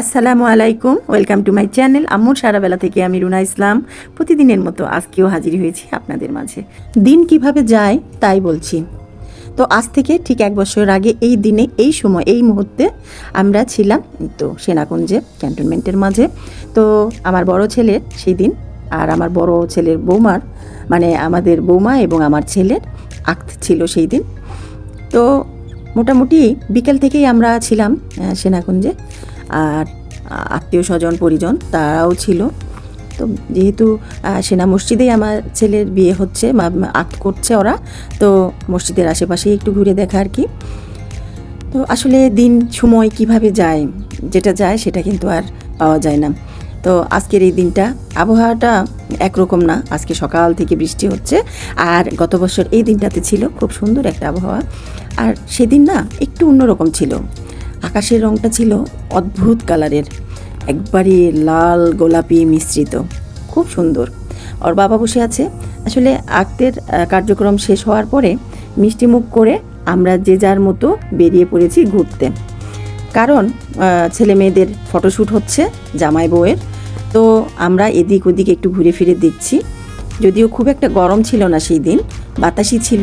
আসসালামু আলাইকুম, welcome to my channel আম্মুর সারাবেলা থেকে আমি রুনা ইসলাম। প্রতিদিনের মতো আজকেও হাজির হয়েছি আপনাদের মাঝে। দিন কীভাবে যায় তাই বলছি। তো আজ থেকে ঠিক এক বছর আগে এই দিনে, এই সময়, এই মুহূর্তে আমরা ছিলাম তো সেনাকুঞ্জে, ক্যান্টনমেন্টের মাঝে। তো আমার বড় ছেলের সেই দিন আর আমার বড় ছেলের বৌমার মানে আমাদের বৌমা এবং আমার ছেলের আক্ত ছিল সেই দিন তো মোটামুটি বিকেল থেকেই আমরা ছিলাম সেনাকুঞ্জে। আর আত্মীয় স্বজন, পরিজন তারাও ছিল। তো যেহেতু সেনা মসজিদেই আমার ছেলের বিয়ে হচ্ছে আক্ত করছে ওরা, তো মসজিদের আশেপাশেই একটু ঘুরে দেখা আর কি। তো আসলে দিন, সময় কীভাবে যায়, যেটা যায় সেটা কিন্তু আর পাওয়া যায় না। তো আজকের এই দিনটা, আবহাওয়াটা একরকম না, আজকে সকাল থেকে বৃষ্টি হচ্ছে, আর গত বছর এই দিনটাতে ছিল খুব সুন্দর একটা আবহাওয়া। আর সেদিন না, একটু অন্যরকম ছিল। আকাশের রংটা ছিল অদ্ভুত কালারের, একবারে লাল গোলাপি মিশ্রিত। খুব সুন্দর। ওর বাবা বসে আছে। আসলে আক্তের কার্যক্রম শেষ হওয়ার পরে মিষ্টি মুখ করে আমরা যে যার মতো বেরিয়ে পড়েছি ঘুরতে। কারণ ছেলে মেয়েদের ফটোশ্যুট হচ্ছে জামাই বউয়ের। তো আমরা এদিক ওদিক একটু ঘুরে ফিরে দেখছি। যদিও খুব একটা গরম ছিল না সেই দিন, বাতাসই ছিল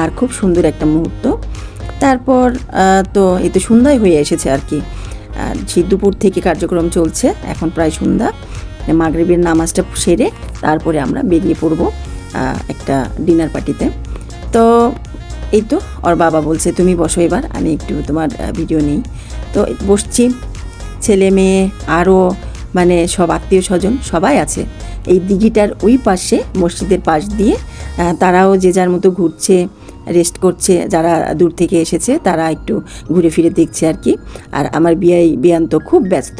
আর খুব সুন্দর একটা মুহূর্ত। তারপর তো এই তো সন্ধ্যায় হয়ে এসেছে আর কি। সেই দুপুর থেকে কার্যক্রম চলছে, এখন প্রায় সন্ধ্যা। মাগরিবের নামাজটা সেরে তারপরে আমরা বেরিয়ে পড়ব একটা ডিনার পার্টিতে তো এই তো, ওর বাবা বলছে, তুমি বসো এবার, আমি একটু তোমার ভিডিও নিই। তো বসছি, ছেলে মেয়ে আরও মানে সব আত্মীয় স্বজন সবাই আছে। এই দিঘিটার ওই পাশে মসজিদের পাশ দিয়ে তারাও যে যার মতো ঘুরছে রেস্ট করছে, যারা দূর থেকে এসেছে, তারা একটু ঘুরে ফিরে দেখছে আর কি। আর আমার বিয়াই, বিয়ান তো খুব ব্যস্ত,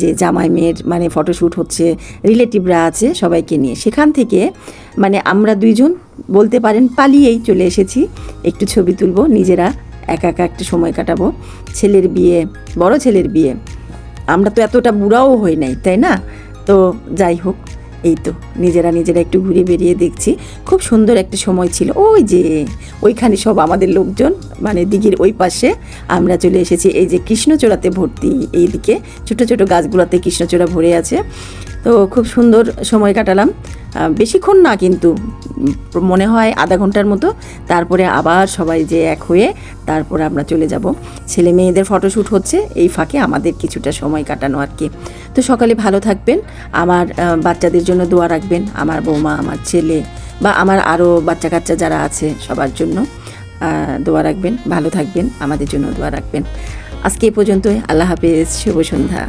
যে জামাই মেয়ের মানে ফটোশ্যুট হচ্ছে রিলেটিভরা আছে, সবাইকে নিয়ে। সেখান থেকে মানে আমরা দুইজন, বলতে পারেন পালিয়েই চলে এসেছি। একটু ছবি তুলবো, নিজেরা একা একা একটু সময় কাটাবো। ছেলের বিয়ে, বড় ছেলের বিয়ে। আমরা তো এতটা বুড়াও হই নাই, তাই না? তো যাই হোক এই তো, নিজেরা নিজেরা একটু ঘুরে বেরিয়ে দেখছি। খুব সুন্দর একটা সময় ছিল। ওই যে, ওইখানে সব আমাদের লোকজন মানে দিঘির ওই পাশে আমরা চলে এসেছি। এই যে কৃষ্ণচূড়াতে ভর্তি এইদিকে। ছোট ছোট গাছগুলোতে কৃষ্ণচূড়া ভরে আছে। তো খুব সুন্দর সময় কাটালাম। বেশিক্ষণ না কিন্তু মনে হয় আধা ঘণ্টার মতো। তারপরে আবার সবাই যে এক হয়ে তারপরে আমরা চলে যাব। ছেলে মেয়েদের ফটোশ্যুট হচ্ছে, এই ফাঁকে আমাদের কিছুটা সময় কাটানো আর কি। তো সকালে ভালো থাকবেন। আমার বাচ্চাদের জন্য দোয়া রাখবেন, আমার বৌমা, আমার ছেলে বা আমার আরও বাচ্চা কাচ্চা যারা আছে সবার জন্য দোয়া রাখবেন, ভালো থাকবেন, আমাদের জন্য দোয়া রাখবেন। আজকে এই পর্যন্তই, আল্লাহ হাফেজ, শুভ সন্ধ্যা।